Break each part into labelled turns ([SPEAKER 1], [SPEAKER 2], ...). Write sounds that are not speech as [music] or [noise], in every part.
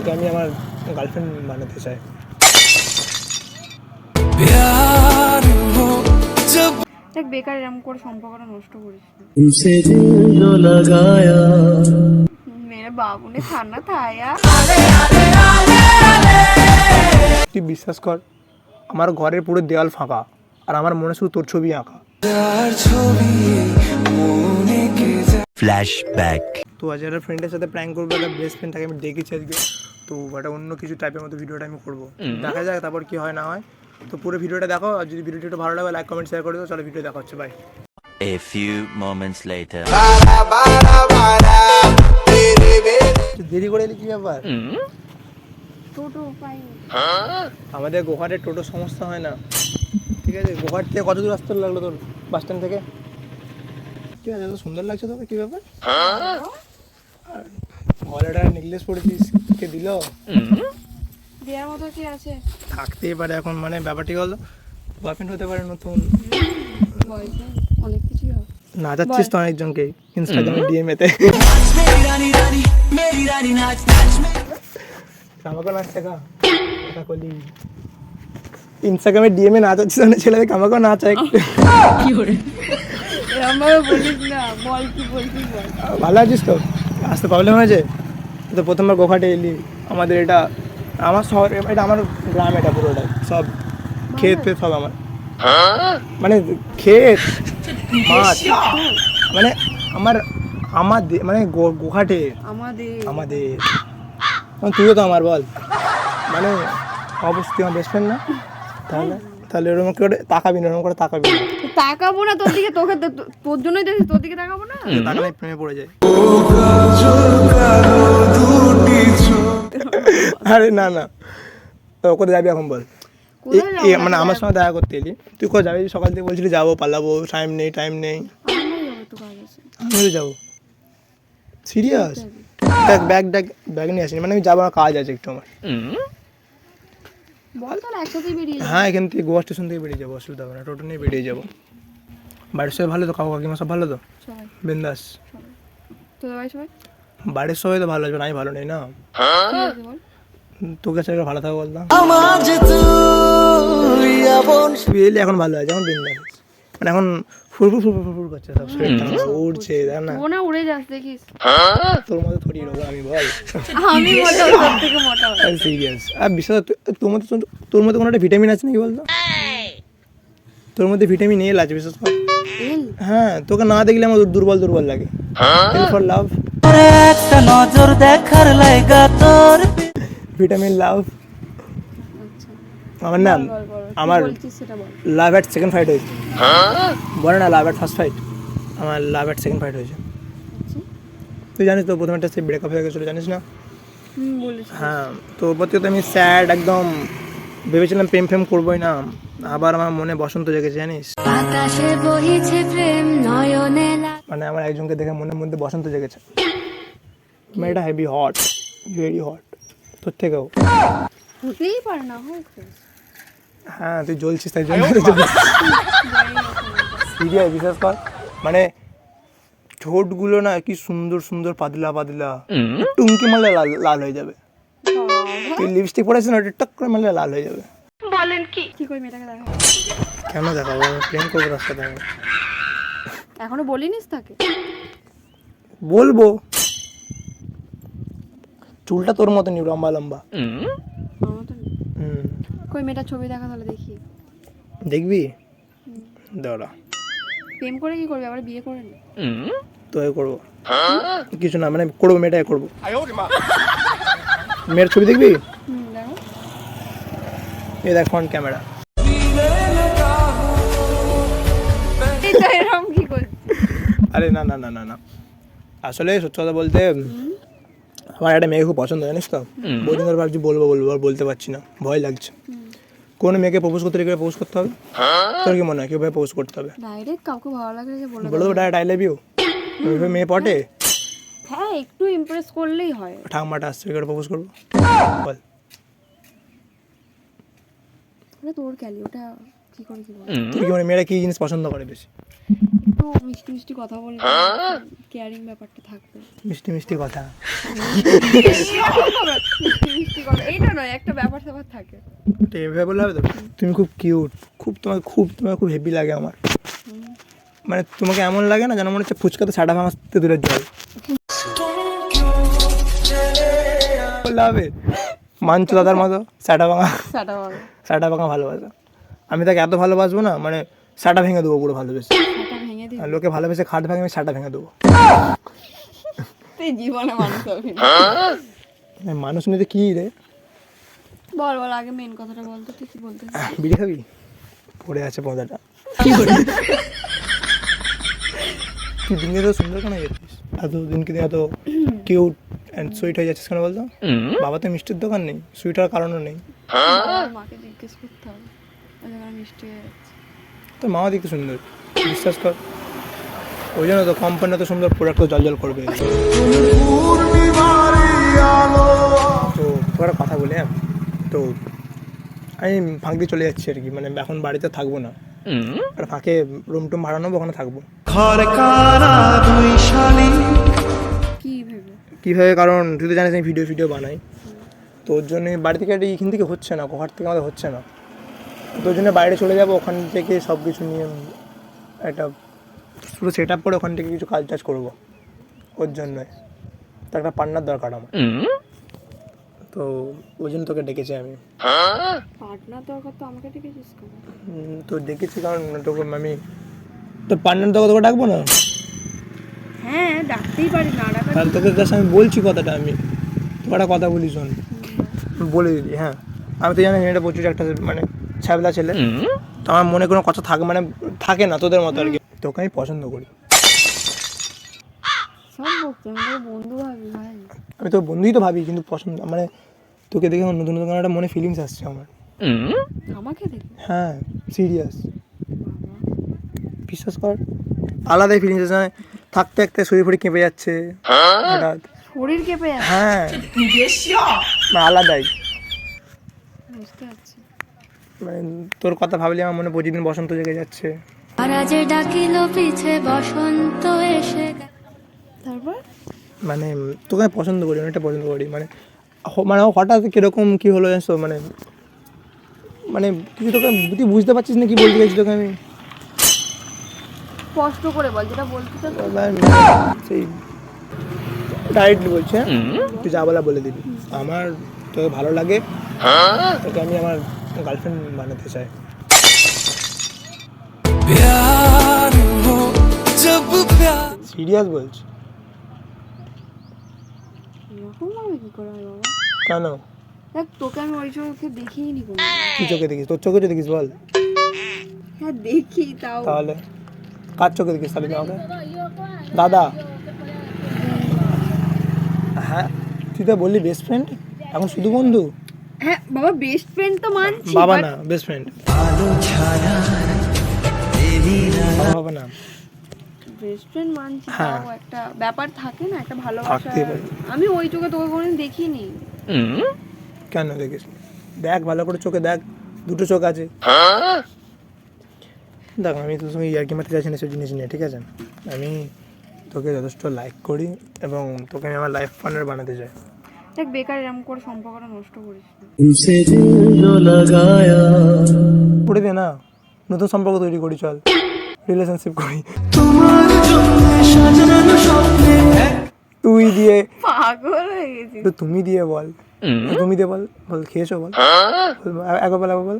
[SPEAKER 1] তোকে আমি আমার গার্লফ্রেন্ড বানাতে চাই।
[SPEAKER 2] দেখ বেকার এরম করে সম্পর্কটা নষ্ট করিস মেরে খানা থায়া।
[SPEAKER 1] তুই বিশ্বাস কর আমার ঘরের পুরো দেয়াল ফাঁকা আর আমার মনে শুধু তোর ছবি আঁকা।
[SPEAKER 3] ফ্ল্যাশব্যাক
[SPEAKER 1] তো আজ একটা ফ্রেন্ডের সাথে প্র্যাঙ্ক করবে একটা বেস্ট ফ্রেন্ড তাকে আমি ডেকেছি আজকে। তো একটা অন্য কিছু টাইপের মতো ভিডিওটা আমি করব। দেখা যাক তারপর কি হয় না হয়। তো পুরো ভিডিওটা দেখো আর যদি ভিডিওটা একটু ভালো লাগে লাইক কমেন্ট শেয়ার করে দাও চলো ভিডিও দেখা হচ্ছে bye
[SPEAKER 3] A few moments later.
[SPEAKER 1] দেরি করে এলি কি ব্যাপার?
[SPEAKER 2] টোটো পাইনি।
[SPEAKER 1] আমাদের গোহাটে টোটো সমস্যা হয় না। ঠিক আছে গোহাট থেকে কত দূর আসতে লাগল তোর? বাস স্ট্যান্ড থেকে? কি আছে এত সুন্দর লাগছে তোকে কি ব্যাপার? গলাটা নেকলেস পরেছিস কে দিল?
[SPEAKER 2] দেওয়ার মতো কি আছে?
[SPEAKER 1] থাকতেই পারে এখন মানে ব্যাপারটি হলো বয়ফ্রেন্ড হতে পারে নতুন।
[SPEAKER 2] অনেক কিছুই হবে।
[SPEAKER 1] নাচাচ্ছিস তো অনেকজনকে ইনস্টাগ্রামে ডিএমএতে কামাকে নাচ শেখা কথা কলি। ইনস্টাগ্রামে ডিএমএ নাচাচ্ছিস অনেক ছেলেদের কামাকে নাচা
[SPEAKER 2] বলছিস
[SPEAKER 1] ভালো আছিস তো? আসতে প্রবলেম হয়েছে? তো প্রথমবার গোঘাটে এলি। আমাদের এটা আমার শহর এটা আমার গ্রাম এটা পুরোটাই। সব ক্ষেত ফেত সব আমার। মানে ক্ষেত মাঠ মানে আমার আমার দে- মানে গোঘাটে।
[SPEAKER 2] আমাদের।
[SPEAKER 1] আমাদের। তুইও তো আমার বল। মানে অবশ্যই আমার বেস্ট ফ্রেন্ড না? তাহলে? তাহলে ওরকম করে তাকাবি না ওরকম করে তাকাবি না।
[SPEAKER 2] তাকাবো না তোর দিকে তোকে তো- তোর জন্যই দেখি তোর দিকে তাকাবো না?
[SPEAKER 1] তাকালে প্রেমে পড়ে যায়। আরে না না। তো কোথায় যাবি এখন বল? মানে আমার সঙ্গে দেখা করতে এলি। তুই কোথায় যাবি? সকাল থেকে বলছিলি যাব পালাবো টাইম নেই টাইম নেই। আমিও যাব সিরিয়াস দেখ ব্যাগ ড্যাগ ব্যাগ নিয়ে আসিনি। মানে আমি যাব কাজ আছে একটু আমার।
[SPEAKER 2] বল তাহলে একসাথেই বেরিয়ে
[SPEAKER 1] হ্যাঁ এখান থেকে গোয়া স্টেশন থেকে বেরিয়ে যাব অসুবিধা হবে না টোটো নিয়ে বেরিয়ে যাব। বাড়ির সবাই ভালো তো? কাকু কাকিমা সব ভালো তো?
[SPEAKER 2] সবাই।
[SPEAKER 1] বিন্দাস।
[SPEAKER 2] সবাই?
[SPEAKER 1] বাড়ির সবাই তো ভালো আছে আমি ভালো নেই না?
[SPEAKER 2] কি হয়েছে বল?
[SPEAKER 1] তোকে ছেড়ে ভালো থাকো বলতাম। এখন ভালো আছে এখন বিন্দাস। মানে এখন ফুরফুর ফুরফুর ফুরফুর করছে সব। শরীরটা উড়ছে দেখ না।
[SPEAKER 2] ও উড়ে যাস দেখিস।
[SPEAKER 1] তোর মতো থরি রোগ আমি বল।
[SPEAKER 2] আমি [laughs] মোটা তোর থেকে মোটা হই।
[SPEAKER 1] সিরিয়াস আর বিশ্বাস তোর মধ্যে তোর মধ্যে কোনো একটা ভিটামিন আছে নাকি বলতো? তোর মধ্যে ভিটামিন এল আছে বিশেষ কর। হ্যাঁ তোকে না দেখলে আমার দুর্বল দুর্বল লাগে। ফর লাভ
[SPEAKER 4] একটা নজর দেখার লাইগা তোর।
[SPEAKER 1] ভিটামিন লাভ আমার নাম আমার
[SPEAKER 2] বলছিস সেটা বল।
[SPEAKER 1] লাভ অ্যাট সেকেন্ড ফাইট হয়েছে। বলে না লাভ অ্যাট ফার্স্ট ফাইট। আমার লাভ অ্যাট সেকেন্ড ফাইট হয়েছে।
[SPEAKER 2] আচ্ছা।
[SPEAKER 1] তুই জানিস তো প্রথমে একটা সে ব্রেকআপ হয়ে গেছিল জানিস না? হ্যাঁ তো ওর প্রতি আমি স্যাড একদম ভেবেছিলাম প্রেম ফেম করবোই না। আবার আমার মনে বসন্ত জেগেছে জানিস? মানে আমার একজনকে দেখে মনের মধ্যে বসন্ত জেগেছে। মেয়েটা হেভি হট ভেরি হট তোর থেকেও।
[SPEAKER 2] হতেই পারে না হয়েছে।
[SPEAKER 1] হ্যাঁ তুই জ্বলছিস তাই জন্য সিরিয়াস বিশ্বাস কর। মানে ঠোঁটগুলো না কি সুন্দর সুন্দর পাতলা পাতলা। টুমকি মারলে লাল লাল হয়ে যাবে। তুই লিপস্টিক পরেছিস না ওটা টক করে মারলে লাল হয়ে যাবে।
[SPEAKER 2] কি? কই মেয়েটাকে দেখা?
[SPEAKER 1] কেন দেখাবো প্রেম করব রাস্তাতে আমি
[SPEAKER 2] এখনও বলিনিস তাকে?
[SPEAKER 1] বলব। চুলটা তোর মতো নি লম্বা। লম্বা
[SPEAKER 2] কই মেয়েটার ছবি দেখা তাহলে দেখি।
[SPEAKER 1] দেখবি? দাঁড়া।
[SPEAKER 2] প্রেম করে কি করবি? আবার বিয়ে করে নি?
[SPEAKER 1] তো এ করব। কিছু না মানে করব মেয়েটাই করব। মেয়ের ছবি দেখবি? এই দেখ ফ্রন্ট ক্যামেরা। আরে না না না না না। আসলে সত্যি কথা বলতে আমার একটা মেয়ে খুব পছন্দ জানিস তো? বহুদিন ধরে ভাবছি বলব বলব আর বলতে পারছি না। ভয় লাগছে। কোন মেয়েকে প্রপোজ করতে গেলে প্রপোজ করতে হবে? তোর কি মনে হয় কীভাবে প্রপোজ করতে হবে?
[SPEAKER 2] ডাইরেক্ট কাউকে ভালো লাগলে যে বলে
[SPEAKER 1] বলে দেবো। ডাইরেক্ট আই লাভ ইউ মেয়ে পটে?
[SPEAKER 2] হ্যাঁ একটু ইমপ্রেস করলেই হয়।
[SPEAKER 1] ঠাকমাটা আসছে কি করে প্রপোজ করব। বল।
[SPEAKER 2] আরে তোর ক্যালি ওটা কি করে কি বল?
[SPEAKER 1] তুই কি মানে মেয়েরা কি জিনিস পছন্দ করে বেশি?
[SPEAKER 2] একটু মিষ্টি মিষ্টি কথা বলে কেয়ারিং ব্যাপারটা থাকবে।
[SPEAKER 1] মিষ্টি মিষ্টি কথা।
[SPEAKER 2] মিষ্টি [laughs] আবার [laughs] থাকে।
[SPEAKER 1] এভাবে বললে হবে তো? তুমি খুব কিউট খুব তোমাকে খুব তোমাকে খুব হেভি লাগে আমার। মানে তোমাকে এমন লাগে না যেন মনে হচ্ছে ফুচকাতে সাটা ভাঙাতে দূরের জল। বললে হবে? মানছো দাদার মতো সাটা ভাঙা
[SPEAKER 2] সেটা
[SPEAKER 1] সাটা ভাঙা ভালোবাসা। আমি তাকে এত ভালোবাসবো না মানে সাটা ভেঙে দেবো পুরো ভালোবেসে। লোকে ভালোবেসে খাট ভাঙে আমি সাটা ভেঙে দেবো।
[SPEAKER 2] জীবনে মানুষ।
[SPEAKER 1] মানে মানুষ নিতে কি রে?
[SPEAKER 2] বল বল আগে মেন কথাটা বল তো তুই কি বলতে?
[SPEAKER 1] বিড়ি খাবি? পড়ে আছে পদাটা তুই দিনকে তো সুন্দর কেন যাচ্ছিস? এত দিনকে দিন এত কিউট অ্যান্ড সুইট হয়ে যাচ্ছিস কেন বলতো? বাবা তো মিষ্টির দোকান নেই সুইট হওয়ার কারণও নেই।
[SPEAKER 2] মাকে জিজ্ঞেস করতে হবে। মিষ্টি
[SPEAKER 1] তো মামা দেখতে সুন্দর। বিশ্বাস কর। ওই জন্য তো কোম্পানি তো সুন্দর প্রোডাক্ট জল জল করবে। তো তোর একটা কথা বলে তো আমি ফাঁক দিয়ে চলে যাচ্ছি আর কি মানে এখন বাড়িতে থাকব না। আর ফাঁকে রুম টুম ভাড়া নেব ওখানে থাকব। কীভাবে কারণ তুই তো জানিস আমি ভিডিও ভিডিও বানাই। তো ওর জন্য বাড়ি থেকে একটা এখান থেকে হচ্ছে না ঘর থেকে আমাদের হচ্ছে না। তো ওর জন্য বাইরে চলে যাব ওখান থেকে সব কিছু নিয়ে একটা পুরো সেট আপ করে ওখান থেকে কিছু কাজ টাজ করব। ওর জন্যই তো একটা পার্টনার দরকার আমার। তো ওই জন্য তোকে ডেকেছি আমি।
[SPEAKER 2] পার্টনার দরকার তো আমাকে ডেকেছিস
[SPEAKER 1] তো ডেকেছি কারণ তোকে আমি তো পার্টনার তোকে তোকে ডাকবো না?
[SPEAKER 2] হ্যাঁ ডাকতেই পারি না ডাকা
[SPEAKER 1] তাহলে তোকে কাছে আমি বলছি কথাটা আমি। তোকে একটা কথা বলি শোন। বলে দিদি হ্যাঁ। আমি তো জানি এটা প্রচুর একটা মানে ছ্যাবলা ছেলে। তো আমার মনে কোনো কথা থাকে মানে থাকে না তোদের মতো আর কি। তোকে আমি পছন্দ করি।
[SPEAKER 2] আমি তোকে বন্ধু ভাবি ভাই।
[SPEAKER 1] আমি তো বন্ধুই তো ভাবি কিন্তু পছন্দ মানে তোকে দেখে আমার নতুন নতুন একটা মনে ফিলিংস আসছে আমার।
[SPEAKER 2] আমাকে দেখে?
[SPEAKER 1] হ্যাঁ সিরিয়াস বিশ্বাস কর আলাদাই ফিলিংস আছে মানে থাকতে থাকতে শরীর ফড়ি কেঁপে যাচ্ছে হঠাৎ।
[SPEAKER 2] শরীর কেঁপে যাচ্ছে?
[SPEAKER 1] হ্যাঁ। মানে আলাদাই।
[SPEAKER 2] বুঝতে পারছি।
[SPEAKER 1] মানে তোর কথা ভাবলে আমার মনে প্রতিদিন বসন্ত জেগে যাচ্ছে।
[SPEAKER 5] তারা যে ডাকিল পিছে বসন্ত এসে।
[SPEAKER 2] তারপর?
[SPEAKER 1] মানে তোকে আমি পছন্দ করি অনেকটা পছন্দ করি মানে মানে হঠাৎ কীরকম কি হলো জানিস তো মানে মানে কিছু তোকে তুই বুঝতে পারছিস না কি বলতে চাইছি তোকে আমি?
[SPEAKER 2] স্পষ্ট করে বল যেটা বলতে
[SPEAKER 1] সেই ডাইরেক্টলি বলছি হ্যাঁ? তুই যা বলা বলে দিবি। আমার তোকে ভালো লাগে। তোকে আমি আমার গার্লফ্রেন্ড বানাতে চাই। সিরিয়াস বলছি।
[SPEAKER 2] এরকম কি করে হয় বাবা
[SPEAKER 1] কেন?
[SPEAKER 2] দেখ তোকে আমি ওই চোখে দেখিনি নি কোনো
[SPEAKER 1] কি চোখে দেখিস? তোর চোখে দেখিস বল।
[SPEAKER 2] হ্যাঁ দেখি তাও।
[SPEAKER 1] তাহলে কার চোখে দেখিস তাহলে আমাকে দাদা হ্যাঁ তুই তো বললি বেস্ট ফ্রেন্ড এখন শুধু বন্ধু?
[SPEAKER 2] হ্যাঁ বাবা বেস্ট ফ্রেন্ড তো মানছি
[SPEAKER 1] বাবা না বেস্ট ফ্রেন্ড বাবা না।
[SPEAKER 2] বেস্ট ফ্রেন্ড মানছি
[SPEAKER 1] হ্যাঁ।
[SPEAKER 2] তাও একটা ব্যাপার থাকে না একটা ভালোবাসা।
[SPEAKER 1] থাকতেই পারে।
[SPEAKER 2] আমি ওই চোখে তোকে কোনোদিন দেখিনি।
[SPEAKER 1] কেন দেখিস দেখ ভালো করে চোখে দেখ দুটো চোখ আছে। দেখ আমি তো সঙ্গে ইয়ার্কি মারতে চাইছি না সব জিনিস নিয়ে ঠিক আছে? আমি তোকে যথেষ্ট লাইক করি এবং তোকে আমি আমার লাইফ পার্টনার বানাতে চাই।
[SPEAKER 2] দেখ বেকার এরকম করে সম্পর্কটা নষ্ট করিস না।
[SPEAKER 1] করে দে না নতুন সম্পর্ক তৈরি করি চল। রিলেশনশিপ করি। তুই দিয়ে।
[SPEAKER 2] পাগল হয়ে গেছি।
[SPEAKER 1] তো তুমি দিয়ে বল। তুমি দিয়ে বল। বল খেয়েছো বল। একবার বল একবার বল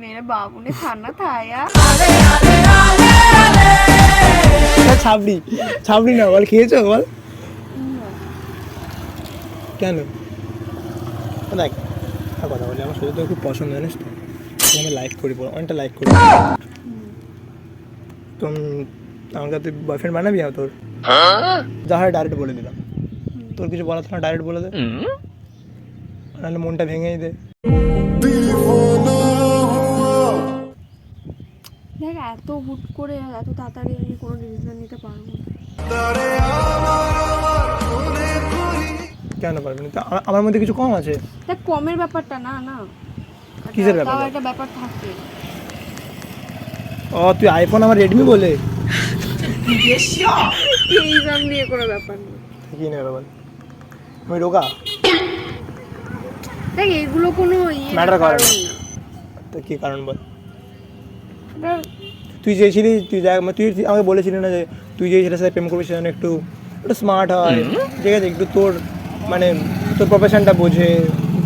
[SPEAKER 2] মেরে বাবুনে খানা খায়া
[SPEAKER 1] ছাবড়ি ছাবড়ি না বল খেয়েছো বল। কেন? দেখ কথা বলি আমার শুধু তো খুব পছন্দ জানিস তো? আমি লাইক করি বল, অনেকটা লাইক করি। তো উম, আমাকে তুই বয়ফ্রেন্ড বানাবি আর তোর যা হয় ডাইরেক্ট বলে দিলাম। তোর কিছু বলার না ডাইরেক্ট বলে দে। নাহলে মনটা ভেঙেই দে।
[SPEAKER 2] দেখ এত হুট করে এত তাড়াতাড়ি আমি কোনো ডিসিশন নিতে পারব না।
[SPEAKER 1] কেন পারবি না? আমার মধ্যে কিছু কম আছে?
[SPEAKER 2] দেখ কমের ব্যাপারটা না না।
[SPEAKER 1] কিসের ব্যাপার?
[SPEAKER 2] একটা ব্যাপার থাকে।
[SPEAKER 1] ও তুই আইফোন আমার রেডমি বলে?
[SPEAKER 2] এই নিয়ে কোনো ব্যাপার। নেই
[SPEAKER 1] কি নেবে বল আমি রোগা।
[SPEAKER 2] দেখ এগুলো কোনো ইয়ে
[SPEAKER 1] করে না।
[SPEAKER 2] কারণ
[SPEAKER 1] তো কী কারণ বল? তুই চেয়েছিলি তুই দেখ মানে তুই আমাকে বলেছিলি না যে তুই যে ছেলের সাথে প্রেম করবি সেজন্য একটু একটু স্মার্ট হয়। ঠিক আছে একটু তোর মানে তোর প্রফেশনটা বোঝে।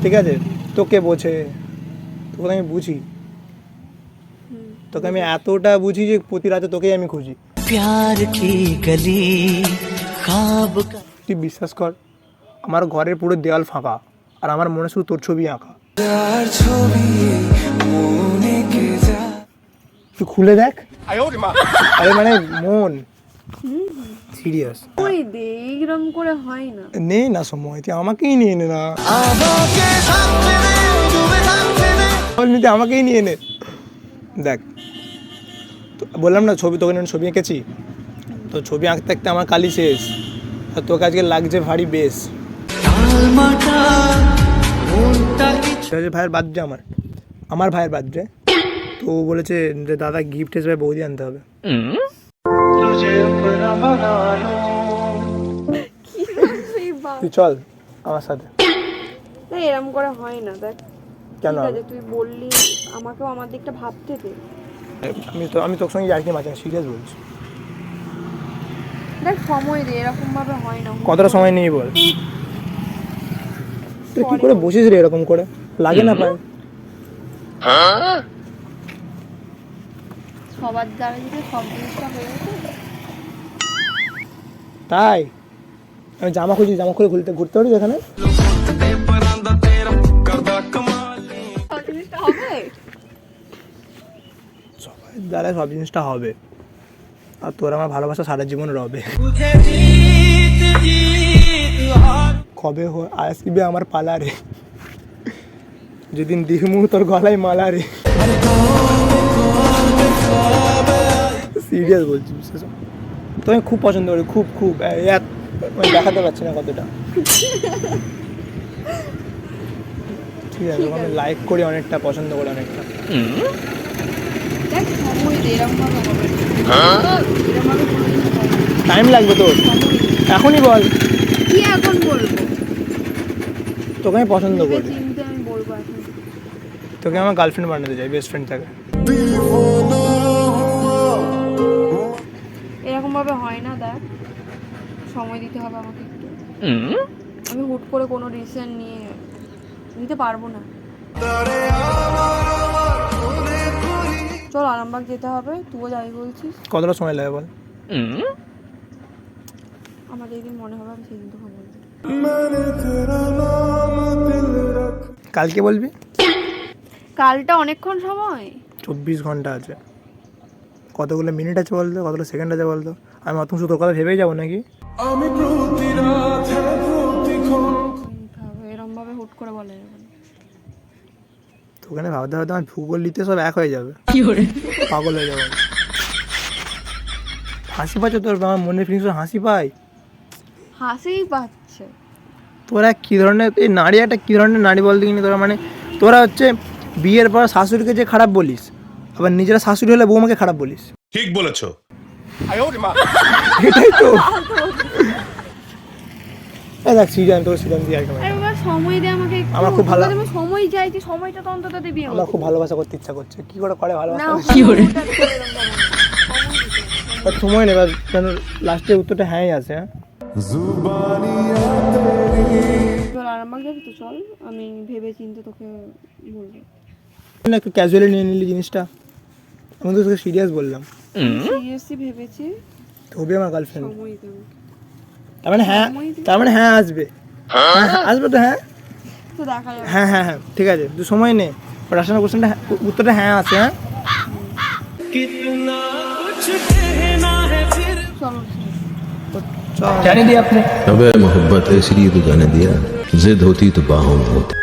[SPEAKER 1] ঠিক আছে? তোকে বোঝে। তোকে আমি বুঝি। তোকে আমি এতটা বুঝি যে প্রতি রাতে তোকেই আমি খুঁজি। তুই বিশ্বাস কর আমার ঘরের পুরো দেওয়াল ফাঁকা আর আমার মনে শুধু তোর ছবি আঁকা। তুই খুলে দেখ। আরে মানে মন। সিরিয়াস
[SPEAKER 2] ওই করে হয় না।
[SPEAKER 1] নে না সময় তুই আমাকেই নিয়ে নে না। আমাকেই নিয়ে নে। দেখ তো বললাম না ছবি তোকে ছবি এঁকেছি? তো ছবি আঁকতে আঁকতে আমার কালি শেষ। আর তোকে আজকে লাগছে ভারী বেশ। ভাইয়ের বার্থডে আমার। আমার ভাইয়ের বার্থডে। তো বলেছে যে দাদা গিফট হিসেবে বৌদি আনতে হবে। তুই চল আমার সাথে।
[SPEAKER 2] এরম করে হয় না দেখ।
[SPEAKER 1] কেন?
[SPEAKER 2] ঠিক আছে তুই বললি আমাকেও আমার দিকটা ভাবতে দে।
[SPEAKER 1] আমি তো আমি তোর সঙ্গে আর কি মাঝে সিরিয়াস বলছি।
[SPEAKER 2] দেখ সময় দে এরকম ভাবে হয় না।
[SPEAKER 1] কতটা সময় নিয়ে বল? তুই কি করে বসিস রে এরকম করে? লাগে না পায়
[SPEAKER 2] সবার দ্বারা যদি সব জিনিসটা হয়ে যেত
[SPEAKER 1] তাই? আমি জামা খুঁজি জামা খুলে ঘুরতে ঘুরতে পারি এখানে? দ্বারা সব জিনিসটা হবে। আর তোর আমার ভালোবাসা সারা জীবন রবে। কবে আসবে আমার পালা রে? যেদিন দিহমু তোর গলায় মালা রে। সিরিয়াস বলছি বিশ্বাস। তোকে খুব পছন্দ করি, খুব খুব। মানে দেখাতে পারছি না কতটা। ঠিক আছে লাইক করি অনেকটা, পছন্দ করি অনেকটা।
[SPEAKER 2] দেখ সময় দে এরকম হবে।
[SPEAKER 1] টাইম লাগবে তোর। এখনই বল।
[SPEAKER 2] কি এখন বলব?
[SPEAKER 1] তোকে আমি পছন্দ করি।
[SPEAKER 2] আমি বলব এখন।
[SPEAKER 1] তোকে আমার গার্লফ্রেন্ড বানাতে চাই বেস্ট ফ্রেন্ড থাকে
[SPEAKER 2] এরকম ভাবে হয় না দেখ। সময় দিতে হবে আমাকে একটু। আমি হুট করে কোনো ডিসিশন নিয়ে নিতে পারব না। চল আরামবাগ যেতে হবে তুইও যাই বলছিস?
[SPEAKER 1] কতটা সময় লাগে বল?
[SPEAKER 2] আমার যেদিন মনে হবে আমি সেদিন তোকে বলব
[SPEAKER 1] কালকে বলবি?
[SPEAKER 2] কালটা অনেকক্ষণ সময়?
[SPEAKER 1] চব্বিশ ঘণ্টা আছে। কতগুলো মিনিট আছে বলতো? কতগুলো সেকেন্ড আছে বলতো? আমি অত কিছু তোর কথা ভেবেই যাব নাকি?
[SPEAKER 2] হবে এরম ভাবে হুট করে বলা যাবে না
[SPEAKER 1] তোকে না ভাবতে ভাবতে আমার ভূগোল নিতে সব এক হয়ে যাবে। পাগল হয়ে যাবে। হাসি পাচ্ছে তোর আমার মনে ফিলিংস হাসি পাই
[SPEAKER 2] হাসি পাচ্ছে।
[SPEAKER 1] তোরা কী ধরনের এই নারী একটা কী ধরনের নারী বলতে কিনি তোরা? মানে তোরা হচ্ছে বিয়ের পর শাশুড়িকে যে খারাপ বলিস আবার নিজেরা শাশুড়ি হলে বৌমাকে খারাপ বলিস।
[SPEAKER 6] ঠিক বলেছ।
[SPEAKER 1] এটাই তো। এই দেখ সিজন তোর সিজন দিয়ে একদম আমার খুব ভালো-
[SPEAKER 2] চাইছি সময়টা তো অন্তত দিবি
[SPEAKER 1] আমার খুব ভালোবাসা করতে ইচ্ছা করছে। কি করে করে
[SPEAKER 2] না
[SPEAKER 1] ভালোবাসা
[SPEAKER 2] কি করে? সময় দিতে হবে।
[SPEAKER 1] আর সময় নেবে কেন লাস্টে উত্তরটা হ্যাঁই আছে হ্যাঁ।
[SPEAKER 2] চল আরামবাগ যাবি তো চল। আমি ভেবে চিন্তে তোকে বলব।
[SPEAKER 1] না একটু ক্যাজুয়ালি নিয়ে নিলি জিনিসটা। আমি তো তোকে সিরিয়াস বললাম।
[SPEAKER 2] সিরিয়াসলি ভেবেছি?
[SPEAKER 1] তবে আমার গার্লফ্রেন্ড তার মানে হ্যাঁ তার মানে হ্যাঁ আসবে। হ্যাঁ, হ্যাঁ, আসবে তো হ্যাঁ।
[SPEAKER 2] তো দেখা যাবে
[SPEAKER 1] হ্যাঁ হ্যাঁ হ্যাঁ ঠিক আছে তুই সময় নে রাশনার কোশ্চেনটা উত্তরটা হ্যাঁ আছে হ্যাঁ
[SPEAKER 2] চলো
[SPEAKER 1] চল
[SPEAKER 7] अबे मोहब्बत है इसलिए तो जाने दिया जिद होती तो बाहों में होती